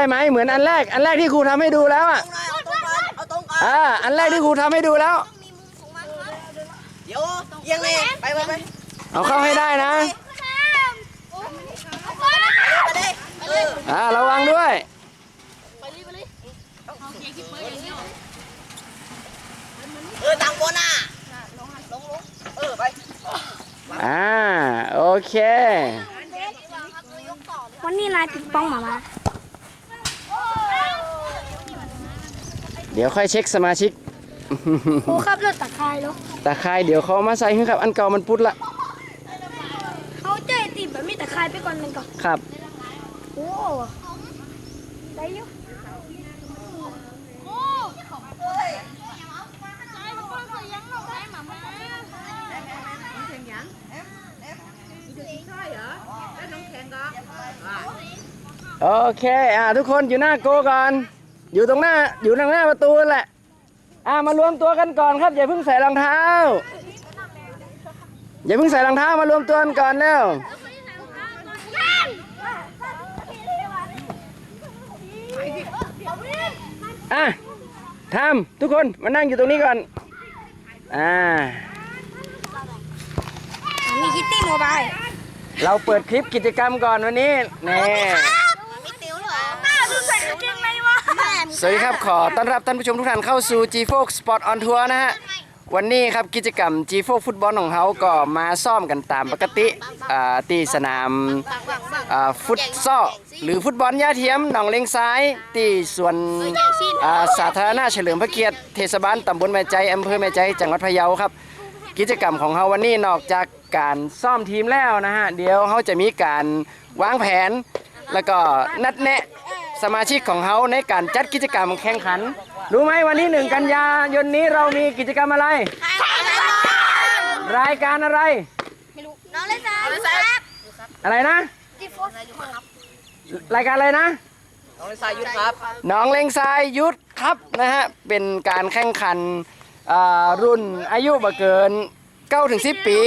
ได้ไหมเหมือนอันแรก อันแรกที่ครูทำให้ดูแล้วอะเอาตรงก่อนเอาตรงก่อนอ่าอันแรกที่ครูทำให้ดูแล้ว เดี๋ยวเอียงเลยไปไปไปเอาเข้าให้ได้นะไปเลยเอออ่าระวังด้วย เออตังบนอะลงลงเออไปอ่าโอเค วันนี้นายปิดป้องหมามา เดี๋ยวค่อยเช็คสมาชิกครูครับเลือดตะไคร้แล้วตะไคร้เดี๋ยวเขาเอามาใส่ให้ครับ อันเก่ามันพุดละเขาใจติดแบบมีตะไคร้ไปก่อนหนึ่งก่อนครับโอ้ได้อยุโอเค อ่าทุกคนอยู่หน้าโกก่อน อยู่ตรงหน้า อยู่ตรงหน้าประตูนั่นแหละ อ่ามารวมตัวกันก่อนครับ อย่าเพิ่งใส่รองเท้า อย่าเพิ่งใส่รองเท้ามารวมตัวกันก่อนแล้ว อะทำทุกคนมานั่งอยู่ตรงนี้ก่อน อ่า มีคิตตี้โมบายเราเปิดคลิปกิจกรรมก่อนวันนี้นี่มีติ๋วเหรอหน้าดูใส่กางเกงในวะ สวัสดีครับ ขอต้อนรับท่านผู้ชมทุกท่านเข้าสู่ g 4 Sport on Tour นะฮะ วันนี้ครับกิจกรรม g 4 ฟุตบอลของเขาก็มาซ่อมกันตามปกติอ่าที่สนามอ่าฟุตซอลหรือฟุตบอลย่าเทียมหนองเลงซ้ายที่ส่วนอ่าสาธารณะเฉลิมพระเกียรติเทศบาลตำบลแม่ใจอำเภอแม่ใจจังหวัดพะเยาครับ กิจกรรมของเขาวันนี้นอกจากการซ่อมทีมแล้วนะฮะเดี๋ยวเขาจะมีการวางแผน แล้วก็นัดแนะ สมาชิกของเขาในการจัดกิจกรรมแข่งขัน รู้ไหมวันที่หนึ่งกันยายนนี้เรามีกิจกรรมอะไร รายการอะไรน้องเล่นซ่าครับอะไรนะจีโฟสรายการอะไรนะ น้องเลสายยุทธครับหน้องเลงทรายยุทธครับนะฮะ เป็นการแข่งขันอ่ารุ่นอายุบ่เกิน9ถึง10 ปี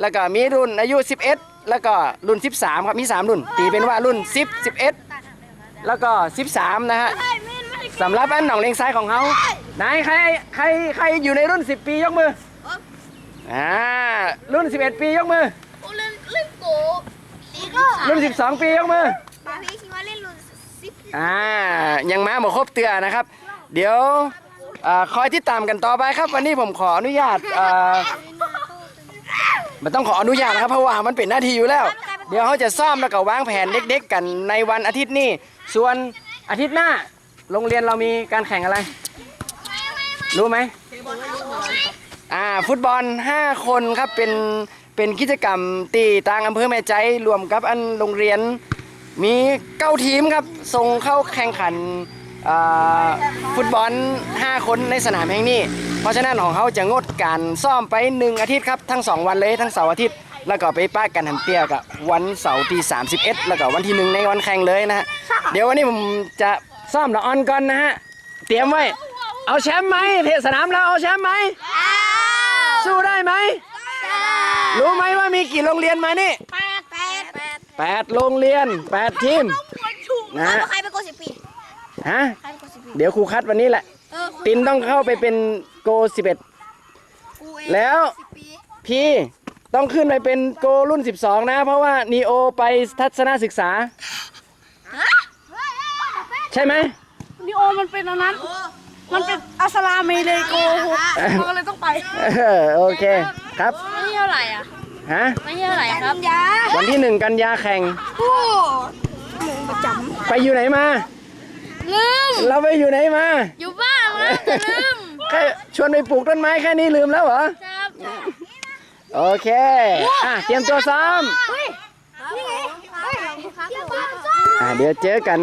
แล้วก็มีรุ่นอายุ 11 แล้วก็รุ่น 13 ครับ มี 3 รุ่น ตีเป็นว่ารุ่น 10 11 แล้วก็ 13 นะฮะสำหรับอันหนองเลงทรายของเขาไหนใครใครใครอยู่ในรุ่น 10 ปียกมืออ่ารุ่น 11 ปียกมือเล่นเล่นโกตีก็รุ่น 12 ปียกมือมาพี่คิดว่าเล่นรุ่นสิบอ่ายังมาบ่ครบเตือนะครับ เดี๋ยวอาคอยติดตามกันต่อไปครับ วันนี้ผมขออนุญาตอ่ามันต้องขออนุญาตนะครับเพราะว่ามันเป็นหน้าที่อยู่แล้ว เดี๋ยวเขาจะซ่อมแล้วก็วางแผนเด็กๆกันในวันอาทิตย์นี้ ส่วนอาทิตย์หน้าโรงเรียนเรามีการแข่งอะไร รู้ไหมอ่าฟุตบอล 5 คนครับเป็นเป็นกิจกรรมตีต่างอำเภอแม่ใจรวมกับอันโรงเรียนมีเก้าทีมครับส่งเข้าแข่งขันฟุตบอล 5 คนในสนามแห่งนี้ เพราะฉะนั้นของเขาจะงดการซ่อมไป 1 อาทิตย์ครับ ทั้ง 2 วันเลยทั้งเสาร์อาทิตย์ แล้วก็ไปป้ากันหันเปียกับวันเสาร์ที่ 31 แล้วก็วันที่หนึ่งในวันแข่งเลยนะฮะเดี๋ยววันนี้ผมจะซ่อมละออนก่อนนะฮะเตรียมไว้ เอาแชมป์ไหมเทสนามเราเอาแชมป์ไหมสู้ได้ไหมรู้ไหมว่ามีกี่โรงเรียนมานี่แปดแปดแปดแปดโรงเรียนแปดทีมนะฮะใครเป็นโกสิบปีฮะใครเป็นโกสิบปีเดี๋ยวครูคัดวันนี้แหละเออตินต้องเข้าไปเป็นโก11กูเองแล้วสิบปีพี่ ต้องขึ้นไปเป็นโกรุ่น 12 นะ เพราะว่านีโอไปทัศนศึกษา ใช่ไหมนี่โอมันเป็นอันนั้น มันเป็นอัสลาเมเลยโกหกมันก็เลยต้องไปเออโอเคครับไม่เท่าไหร่อะฮะไม่เท่าไหร่ครับยาวันที่หนึ่งกันยาแข่งโอ้มึงประจไปอยู่ไหนมาำลืมเราไปอยู่ไหนมา อยู่บ้านแล้วจะลืมแค่ชวนไปปลูกต้นไม้แค่นี้ลืมแล้วเหรอครับ โอเค อะ เตรียมตัวซ้อม นี่ไงเฮ้ยเดี๋ยวบ้านอะเดี๋ยวเจอกัน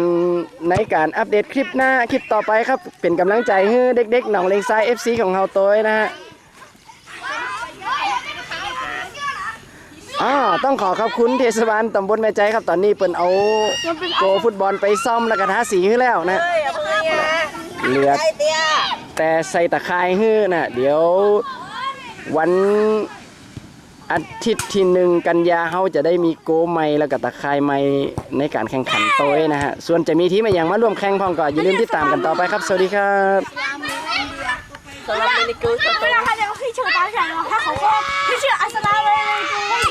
ในการอัปเดตคลิปหน้าคลิปต่อไปครับ เป็นกำลังใจให้เด็กๆหนองเลงทราย FC ของเราตัวนะฮะอ๋อต้องขอขอบคุณเทศบาลตำบลแม่ใจครับตอนนี้เปิ่นเอาโกฟุตบอลไปซ่อมแล้วก็ทาสีให้แล้วนะเฮ้ยเอาเพื่อนไงเหลือไอเตี้ยแต่ใส่ตะไคร้ให้นะเดี๋ยววัน อาทิตย์ที่หนึ่งกันยาเฮาจะได้มีโกไม้แล้วก็ตะไคร่ไม้ในการแข่งขันโต้ยนะฮะ ส่วนจะมีทีมอะไรอย่างมาร่วมแข่งพ้องก็อย่าลืมติดตามกันต่อไปครับ สวัสดีครับสำหรับมินิกูสเวลาใครจะพี่เชื่อตาแข็งถ้าเขาก็พี่เชื่ออัสลาเลย